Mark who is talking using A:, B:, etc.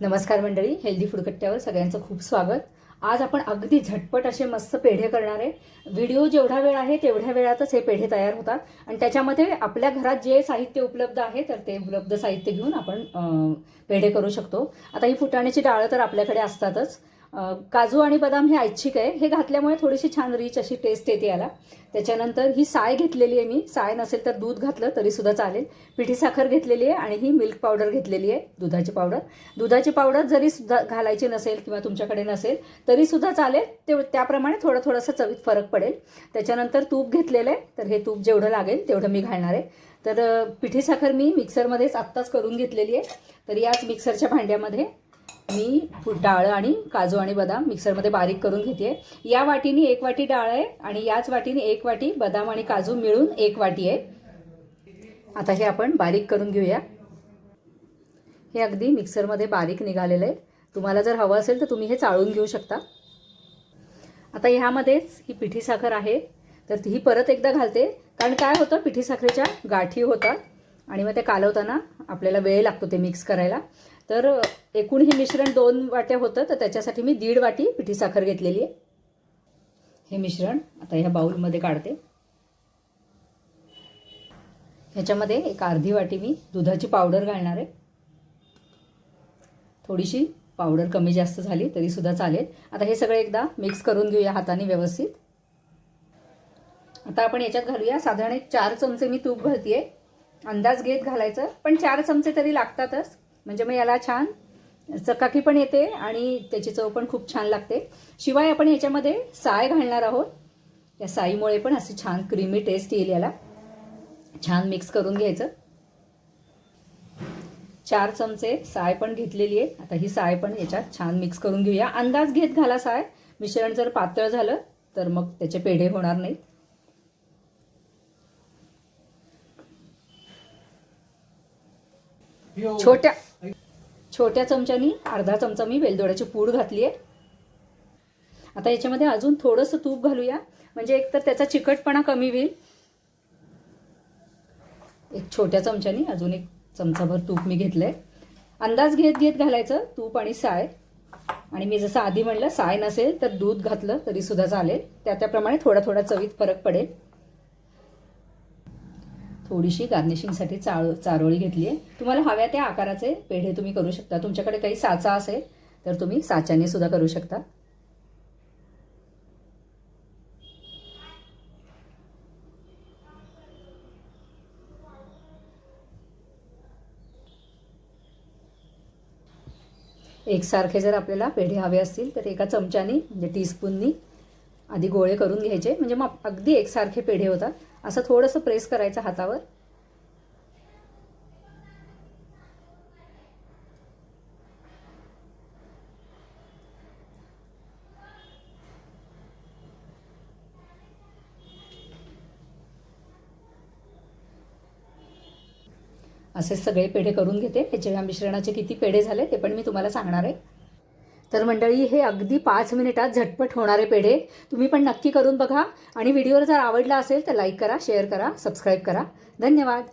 A: नमस्कार मंडळी healthy food कट्ट्यावर सगळ्यांचं खूप स्वागत. आज आपण अगदी झटपट असे मस्त पेढे करणार आहे. व्हिडिओ जेवढा वेळ आहे तेवढ्या वेळातच हे पेढे तयार होतात. आणि त्याच्यामध्ये आपल्या घरात जे साहित्य उपलब्ध आहे तर ते उपलब्ध साहित्य घेऊन आपण पेढे करू शकतो. आता ही फुटाण्याची डाळं तर आपल्याकडे असतातच. काजू आणि बदाम हे ऐच्छिक आहे. हे घातल्यामुळे थोडीशी छान रिच अशी टेस्ट येते याला. त्याच्यानंतर ही साय घेतलेली आहे मी. साय नसेल तर दूध घातलं तरीसुद्धा चालेल. पिठी साखर घेतलेली आहे आणि ही मिल्क पावडर घेतलेली आहे दुधाची पावडर दुधाची पावडर जरी सुद्धा घालायची नसेल किंवा तुमच्याकडे नसेल तरीसुद्धा चालेल. ते त्याप्रमाणे थोडं थोडंसं चवीत फरक पडेल. त्याच्यानंतर तूप घेतलेलं आहे. तर हे तूप जेवढं लागेल तेवढं मी घालणार आहे. तर पिठी साखर मी मिक्सरमध्येच आत्ताच करून घेतलेली आहे. तर याच मिक्सरच्या भांड्यामध्ये मी डाळ आणि काजू आणि बदाम मिक्सरमध्ये बारीक करून घेते या वाटीने एक वाटी डाळ आहे आणि याच वाटीने एक वाटी बदाम आणि काजू मिळून एक वाटी आहे. आता हे आपण बारीक करून घेऊया. हे अगदी मिक्सरमध्ये बारीक निघालेलं आहे. तुम्हाला जर हवं असेल तर तुम्ही हे चाळून घेऊ शकता. आता ह्यामध्येच ही पिठी साखर आहे. तर ती ही परत एकदा घालते. कारण काय होतं? पिठी साखरेच्या गाठी होतात आणि मग ते कालवताना आपल्याला वेळ लागतो ते मिक्स करायला. तर एकूण हे मिश्रण दोन वाट्या होतं तर त्याच्यासाठी मी दीड वाटी पिठी साखर घेतलेली आहे. हे मिश्रण आता ह्या बाऊलमध्ये काढते. ह्याच्यामध्ये एक अर्धी वाटी मी दुधाची पावडर घालणार आहे. थोडीशी पावडर कमी जास्त झाली तरी सुद्धा चालेल. आता हे सगळं एकदा मिक्स करून घेऊया हाताने व्यवस्थित. आता आपण याच्यात घालूया. साधारण एक चार चमचे मी तूप घालतीये. अंदाज घेत घालायचं पण चार चमचे तरी लागतातच. म्हणजे मग याला छान चकाकी पण येते आणि त्याची चव पण खूप छान लागते. शिवाय आपण याच्यामध्ये साय घालणार आहोत. या साईमुळे पण अशी छान क्रीमी टेस्ट येईल याला. छान मिक्स करून घ्यायचं. चार चमचे साय पण घेतलेली आहे. आता ही साय पण याच्यात छान मिक्स करून घेऊया. अंदाज घेत घाला साय. मिश्रण जर पातळ झालं तर मग त्याचे पेढे होणार नाहीत. छोट्या छोट्या चमच्यानी अर्धा चमचा मी वेलदोड्याची पूड घातली आहे आता याच्यामध्ये अजून थोडंसं तूप घालूया. म्हणजे एक तर त्याचा चिकटपणा कमी होईल. एक छोट्या चमच्यानी अजून एक चमचाभर तूप मी घेतलंय. अंदाज घेत घेत घालायचं तूप आणि साय. आणि मी जसं आधी म्हणलं साय नसेल तर दूध घातलं तरी सुद्धा चालेल. त्या त्याप्रमाणे थोडा थोडा चवीत फरक पडेल. थोडीशी गार्निशिंगसाठी चाळ चारोळी घेतली आहे. तुम्हाला हव्या त्या आकाराचे पेढे तुम्ही करू शकता. तुमच्याकडे काही साचा असेल तर तुम्ही साच्याने सुद्धा करू शकता. एकसारखे जर आपल्याला पेढे हवे असतील तर एका चमच्यानी म्हणजे टीस्पूननी आधी गोळे करून घ्यायचे. म्हणजे मग अगदी एकसारखे पेढे होतात. असं थोडंसं प्रेस करायचं हातावर. असे सगळे पेढे करून घेते. ह्याच्या मिश्रणाचे किती पेढे झाले ते पण मी तुम्हाला सांगणार आहे. तर मंडळी हे अगदी पाच मिनिटात झटपट होणारे पेढे तुम्ही पण नक्की करून बघा. आणि व्हिडिओ जर आवडला असेल तर लाईक करा शेअर करा सबस्क्राईब करा. धन्यवाद.